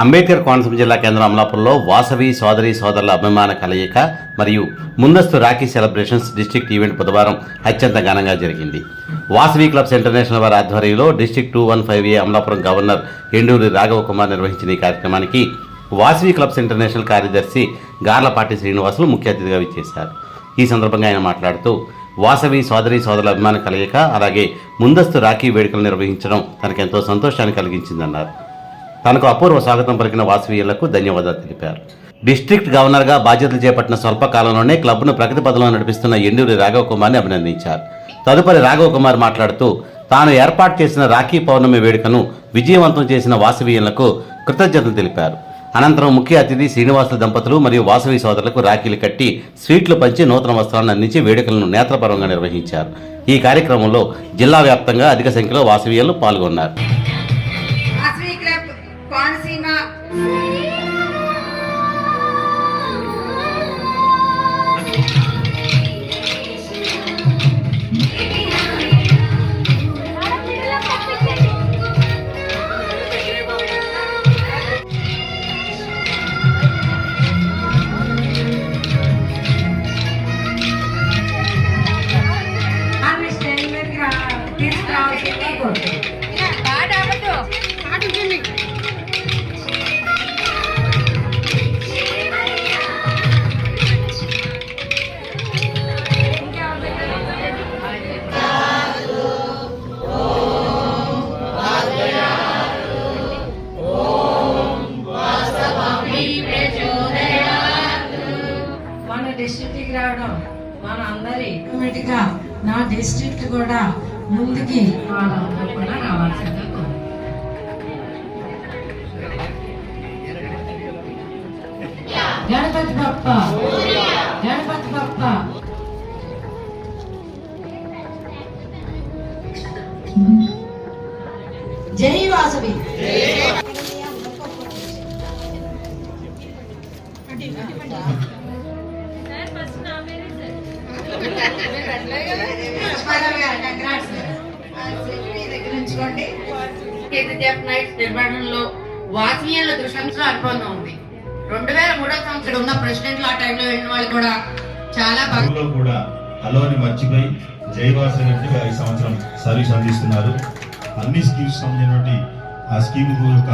Ambedkar Konaseema జిల్లా కేంద్రం అమలాపురంలో వాసవి సోదరి సోదరుల అభిమాన కలయిక మరియు ముందస్తు రాఖీ సెలబ్రేషన్స్ డిస్ట్రిక్ట్ ఈవెంట్ బుధవారం అత్యంత ఘనంగా జరిగింది. వాసవి క్లబ్స్ ఇంటర్నేషనల్ వారి ఆధ్వర్యంలో district two one five A Amalapuram governor Enduri Raghava Kumar నిర్వహించిన ఈ కార్యక్రమానికి వాసవి క్లబ్స్ ఇంటర్నేషనల్ కార్యదర్శి గార్లపాటి శ్రీనివాసులు ముఖ్య అతిథిగా విచ్చేశారు. ఈ సందర్భంగా ఆయన మాట్లాడుతూ వాసవి సోదరి సోదరుల అభిమాన కలయిక అలాగే ముందస్తు రాఖీ వేడుకలు నిర్వహించడం తనకెంతో సంతోషాన్ని కలిగించిందన్నారు. తనకు అపూర్వ స్వాగతం పలికిన వాసవీయులకు ధన్యవాదాలు తెలిపారు. డిస్ట్రిక్ట్ గవర్నర్గా బాధ్యతలు చేపట్టిన స్వల్పకాలంలోనే క్లబ్ను ప్రగతి పదంలో నడిపిస్తున్న ఎండూరి రాఘవ కుమార్ని అభినందించారు. తదుపరి రాఘవ కుమార్ మాట్లాడుతూ తాను ఏర్పాటు చేసిన రాఖీ పౌర్ణమి వేడుకను విజయవంతం చేసిన వాసవీయులకు కృతజ్ఞతలు తెలిపారు. అనంతరం ముఖ్య అతిథి శ్రీనివాసుల దంపతులు మరియు వాసవి సోదరులకు రాఖీలు కట్టి స్వీట్లు పంచి నూతన వస్త్రాలను అందించి వేడుకలను నేత్రపరంగా నిర్వహించారు. ఈ కార్యక్రమంలో జిల్లా వ్యాప్తంగా అధిక సంఖ్యలో వాసవీయులు పాల్గొన్నారు. కూడా ముందుకి వాళ్ళందరూ కూడా రావాల్సిందిగా కోరుతున్నాను. గణపతి బప్ప గణపతి బప్ప జై వాసవి కేసీజీఎఫ్ నైట్స్ నిర్వహణలో వాసనీయాల దృశ్యంలో అనుబంధం ఉంది. రెండు వేల మూడో సంవత్సరం ఉన్న ప్రెసిడెంట్లు ఆ టైంలో వెళ్ళిన వాళ్ళు కూడా చాలా బాగా కూడా హలోని మర్చిపోయి జైవాస రెడ్డి ఈ సంవత్సరం సర్వీస్ అందిస్తున్నారు. అన్ని స్కీమ్స్ సంబంధించినటువంటి ఆ స్కీమ్ యొక్క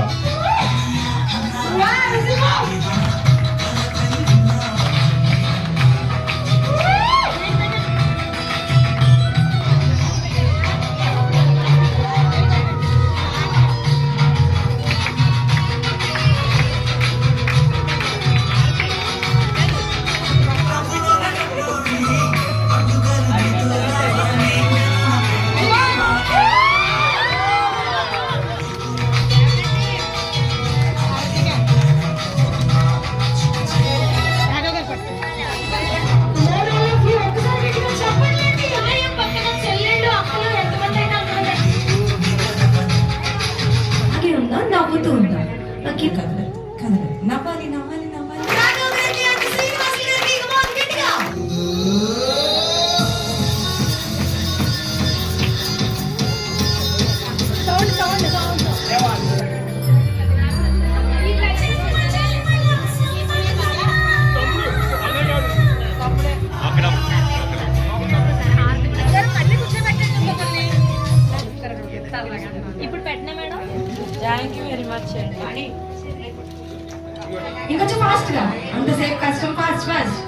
ఫాస్ట్ గా అంతసేపు కష్టం ఫాస్ట్ ఫాస్ట్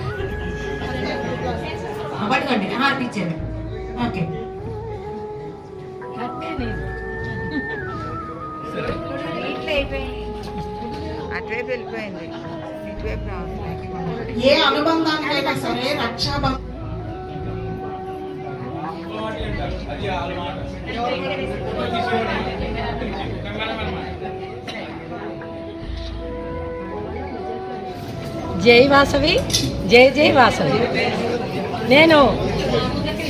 పట్టుకోండి హార్ట్ ఇచ్చేది ఓకే అటువైపు వెళ్ళిపోయింది ఇటువైపు రావట్లేదు ఏ అనుబంధానికైనా సరే రక్షాబంధం జై వాసవి జై జై వాసవి. నేను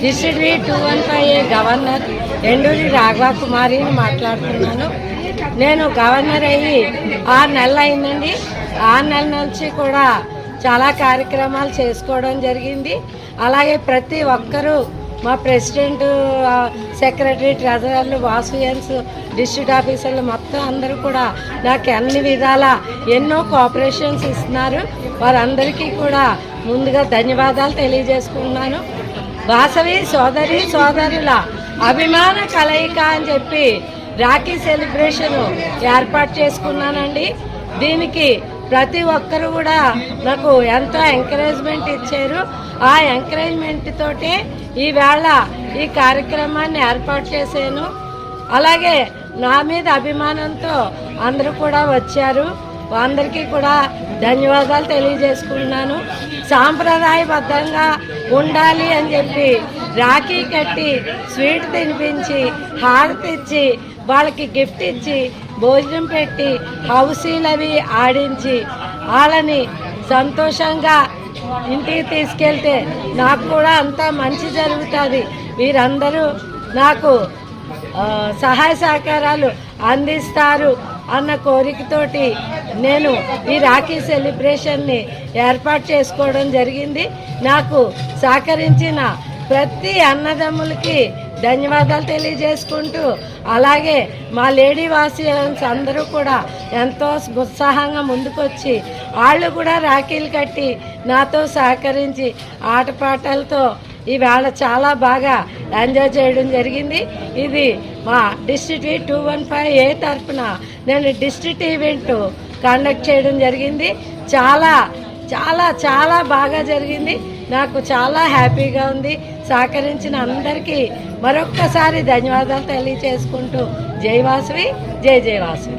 district two one five A governor Enduri Raghava కుమారిని మాట్లాడుతున్నాను. నేను గవర్నర్ అయ్యి ఆరు నెలలు అయిందండి. ఆరు నెలల నుంచి కూడా చాలా కార్యక్రమాలు చేసుకోవడం జరిగింది. అలాగే ప్రతి ఒక్కరూ మా ప్రెసిడెంట్ సెక్రటరీ ట్రెజరర్లు వాసుయన్స్ డిస్ట్రిక్ట్ ఆఫీసర్లు మొత్తం అందరూ కూడా నాకు అన్ని విధాల ఎన్నో కోఆపరేషన్స్ ఇస్తున్నారు. వారందరికీ కూడా ముందుగా ధన్యవాదాలు తెలియజేసుకుంటున్నాను. వాసవి సోదరి సోదరుల అభిమాన కలయిక అని చెప్పి రాఖీ సెలబ్రేషన్ ఏర్పాటు చేసుకున్నానండి. దీనికి ప్రతి ఒక్కరు కూడా నాకు ఎంతో ఎంకరేజ్మెంట్ ఇచ్చారు. ఆ ఎంకరేజ్మెంట్ తోటే ఈవేళ ఈ కార్యక్రమాన్ని ఏర్పాటు చేశాను. అలాగే నా మీద అభిమానంతో అందరూ కూడా వచ్చారు. అందరికీ కూడా ధన్యవాదాలు తెలియజేసుకుంటున్నాను. సాంప్రదాయబద్ధంగా ఉండాలి అని చెప్పి రాఖీ కట్టి స్వీట్ తినిపించి హారతి ఇచ్చి వాళ్ళకి గిఫ్ట్ ఇచ్చి భోజనం పెట్టి హౌసీలు అవి ఆడించి వాళ్ళని సంతోషంగా ఇంటికి తీసుకెళ్తే నాకు కూడా అంతా మంచి జరుగుతుంది. వీరందరూ నాకు సహాయ సహకారాలు అందిస్తారు అన్న కోరికతోటి నేను ఈ రాఖీ సెలబ్రేషన్ని ఏర్పాటు చేసుకోవడం జరిగింది. నాకు సహకరించిన ప్రతి అన్నదమ్ములకి ధన్యవాదాలు తెలియజేసుకుంటూ అలాగే మా లేడీ వాసియన్స్ అందరూ కూడా ఎంతో ఉత్సాహంగా ముందుకొచ్చి వాళ్ళు కూడా రాఖీలు కట్టి నాతో సహకరించి ఆటపాటలతో ఈవేళ చాలా బాగా ఎంజాయ్ చేయడం జరిగింది. ఇది మా district two one five A తరఫున నేను డిస్ట్రిక్ట్ ఈవెంట్ కండక్ట్ చేయడం జరిగింది. చాలా చాలా చాలా బాగా జరిగింది. నాకు చాలా హ్యాపీగా ఉంది. సహకరించిన అందరికీ మరొక్కసారి ధన్యవాదాలు తెలియచేసుకుంటూ జై వాసవి జై జై వాసవి.